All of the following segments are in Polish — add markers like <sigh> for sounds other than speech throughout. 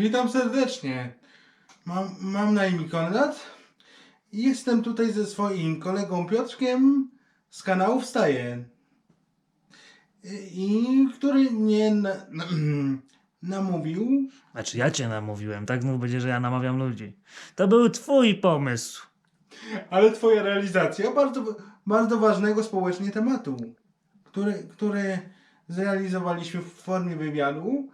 Witam serdecznie. Mam, mam na imię Konrad jestem tutaj ze swoim kolegą Piotrkiem z kanału Wstaje. I, który mnie na, na, <clears throat> namówił. Znaczy ja cię namówiłem, tak mów będzie, że ja namawiam ludzi. To był twój pomysł. Ale twoja realizacja bardzo, bardzo ważnego społecznie tematu, który, który zrealizowaliśmy w formie wywiadu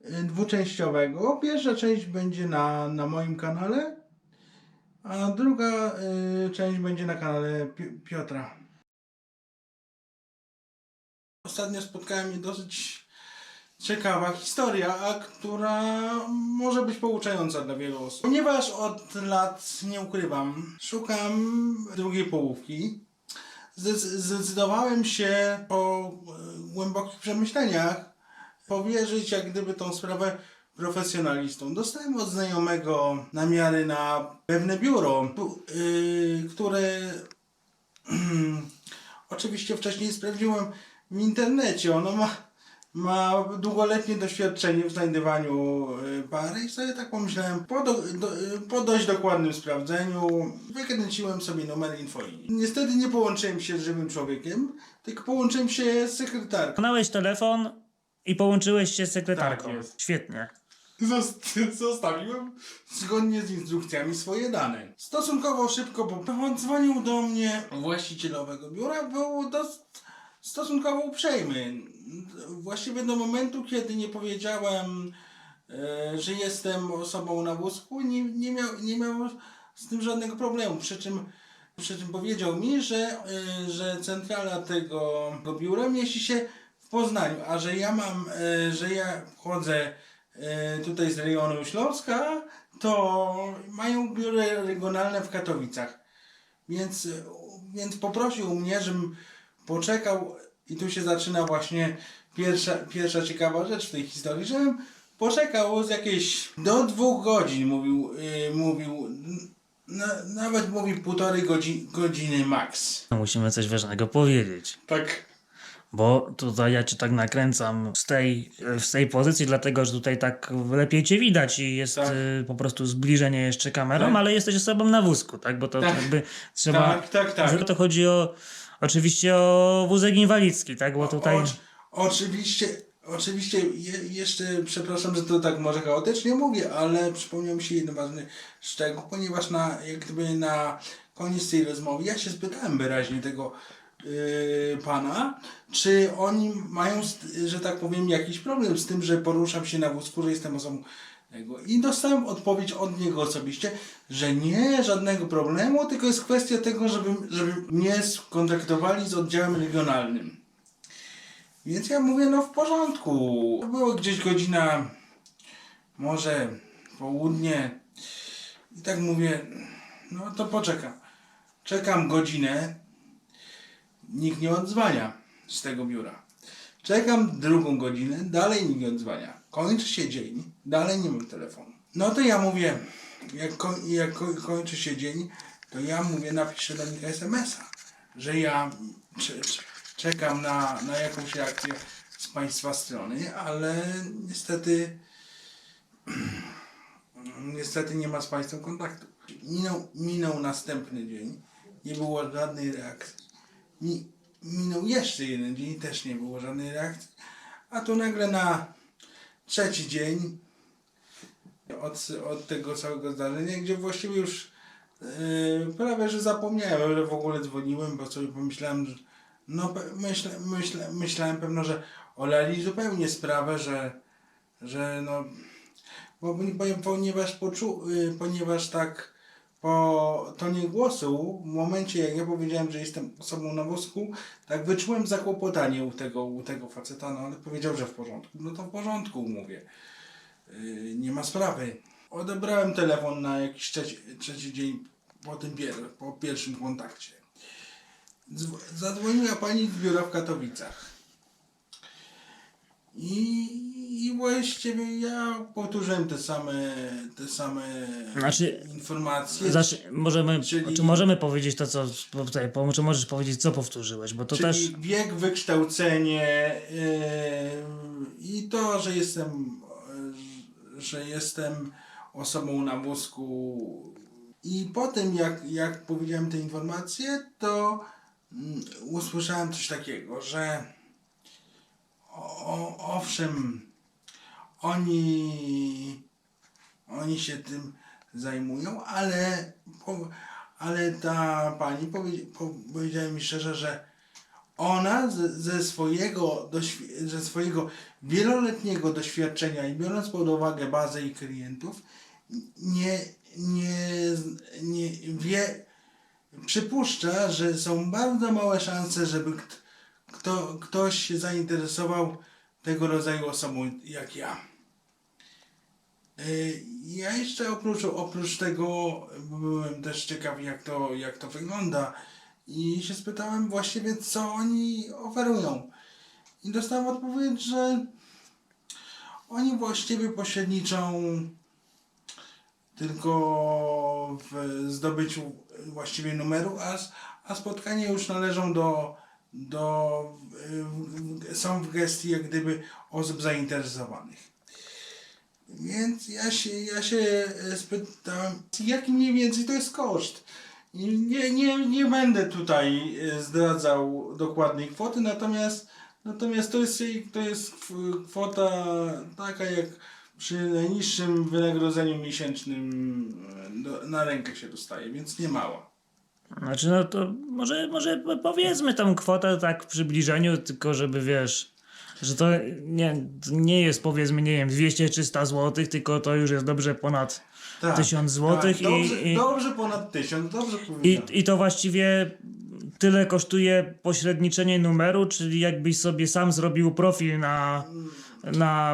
dwuczęściowego. Pierwsza część będzie na, na moim kanale, a druga y, część będzie na kanale Pi- Piotra. Ostatnio spotkała mnie dosyć ciekawa historia, a która może być pouczająca dla wielu osób. Ponieważ od lat, nie ukrywam, szukam drugiej połówki, zdec- zdecydowałem się po e, głębokich przemyśleniach powierzyć jak gdyby tą sprawę profesjonalistom. Dostałem od znajomego namiary na pewne biuro, yy, które <clears throat> oczywiście wcześniej sprawdziłem w internecie. Ono ma, ma długoletnie doświadczenie w znajdywaniu y, pary i sobie tak pomyślałem, po, do, do, y, po dość dokładnym sprawdzeniu wykręciłem sobie numer infolinii. Niestety nie połączyłem się z żywym człowiekiem, tylko połączyłem się z sekretarką. Wykonałeś telefon i połączyłeś się z sekretarką. Tak jest. Świetnie. Zost- Zostawiłem zgodnie z instrukcjami swoje dane. Stosunkowo szybko, bo on dzwonił do mnie, właściciel owego biura był dos- stosunkowo uprzejmy. Właściwie do momentu, kiedy nie powiedziałem, e, że jestem osobą na wózku, nie, nie, miał, nie miał z tym żadnego problemu. Przy czym, przy czym powiedział mi, że, e, że centrala tego, biura mieści się Poznaniu, a że ja mam, e, że ja chodzę e, tutaj z rejonu Śląska, to mają biuro regionalne w Katowicach. Więc, więc poprosił mnie, żebym poczekał i tu się zaczyna właśnie pierwsza, pierwsza ciekawa rzecz w tej historii, żebym poczekał z jakieś do dwóch godzin, mówił, yy, mówił na, nawet mówił półtorej godzi, godziny max. Musimy coś ważnego powiedzieć. Tak. Bo tutaj ja cię tak nakręcam z tej, z tej pozycji, dlatego że tutaj tak lepiej cię widać i jest Tak. y, po prostu zbliżenie jeszcze kamerą, Tak. ale jesteś osobą na wózku, tak? Bo to Tak. jakby trzeba. Tak, tak, tak. To chodzi o oczywiście o wózek inwalidzki, tak? Bo tutaj. Oczy- oczywiście, oczywiście je, jeszcze przepraszam, że to tak może chaotycznie mówię, ale przypomniał mi się jeden ważny szczegół, ponieważ na, jak gdyby na koniec tej rozmowy ja się spytałem wyraźnie tego pana, czy oni mają, że tak powiem, jakiś problem z tym, że poruszam się na wózku, że jestem osobą. I dostałem odpowiedź od niego osobiście, że nie, żadnego problemu, tylko jest kwestia tego, żeby, żeby mnie skontaktowali z oddziałem regionalnym. Więc ja mówię, no w porządku. Było gdzieś godzina, może południe. I tak mówię, no to poczekam. Czekam godzinę, nikt nie odzwania z tego biura. Czekam drugą godzinę, dalej nikt nie odzwania. Kończy się dzień, dalej nie mam telefonu. No to ja mówię, jak, ko- jak ko- kończy się dzień, to ja mówię, napiszę do nich SMS-a, że ja cze- cze- czekam na, na jakąś reakcję z Państwa strony, ale niestety <clears throat> niestety nie ma z Państwem kontaktu. Minął, minął następny dzień, nie było żadnej reakcji. Mi, minął jeszcze jeden dzień, też nie było żadnej reakcji. A tu nagle na trzeci dzień od, od tego całego zdarzenia, gdzie właściwie już yy, prawie że zapomniałem, że w ogóle dzwoniłem, bo sobie pomyślałem, że no myślałem pewno, że olali zupełnie sprawę, że, że no bo, bo, ponieważ, poczu, y, ponieważ tak po tonie głosu, w momencie jak ja powiedziałem, że jestem osobą na wózku, tak wyczułem zakłopotanie u tego, u tego faceta, no ale powiedział, że w porządku. No to w porządku, mówię. Yy, nie ma sprawy. Odebrałem telefon na jakiś trzeci, trzeci dzień po tym pier, po pierwszym kontakcie. Dzw- Zadzwoniła pani z biura w Katowicach. I, I właściwie ja powtórzyłem te same, te same Znaczy, informacje. Zacz, możemy, Czyli- czy możemy powiedzieć to, co. Tutaj, po- czy możesz powiedzieć, co powtórzyłeś? Bo to czyli też. wiek, wykształcenie yy, i to, że jestem, yy, że jestem osobą na wózku. I potem, jak, jak powiedziałem te informacje, to mm, usłyszałem coś takiego, że o, owszem, oni, oni się tym zajmują, ale, ale ta pani powie, po, powiedziała mi szczerze, że ona ze, ze, swojego, ze swojego wieloletniego doświadczenia i biorąc pod uwagę bazę i klientów, nie, nie, nie wie, przypuszcza, że są bardzo małe szanse, żeby kto, ktoś się zainteresował tego rodzaju osobą jak ja. Y, Ja jeszcze oprócz, oprócz tego byłem też ciekaw jak to, jak to wygląda i się spytałem właściwie co oni oferują. I dostałem odpowiedź, że oni właściwie pośredniczą tylko w zdobyciu właściwie numeru, a, a spotkania już należą do, do y, są w gestii jak gdyby osób zainteresowanych. Więc ja się, ja się e, spytałem, jaki mniej więcej to jest koszt. Nie, nie, nie będę tutaj e, zdradzał dokładnej kwoty, natomiast, natomiast to, jest, to jest kw- kwota taka jak przy najniższym wynagrodzeniu miesięcznym e, na rękę się dostaje, więc nie mała. Znaczy, no to może, może powiedzmy tą kwotę tak w przybliżeniu, tylko żeby wiesz, że to nie, to nie jest powiedzmy, nie wiem, 200-300 zł, tylko to już jest dobrze ponad 1000 zł tak, dobrze, i, i, dobrze ponad tysiąc, dobrze i, powiedziałem. i to właściwie tyle kosztuje pośredniczenie numeru, czyli jakbyś sobie sam zrobił profil na, na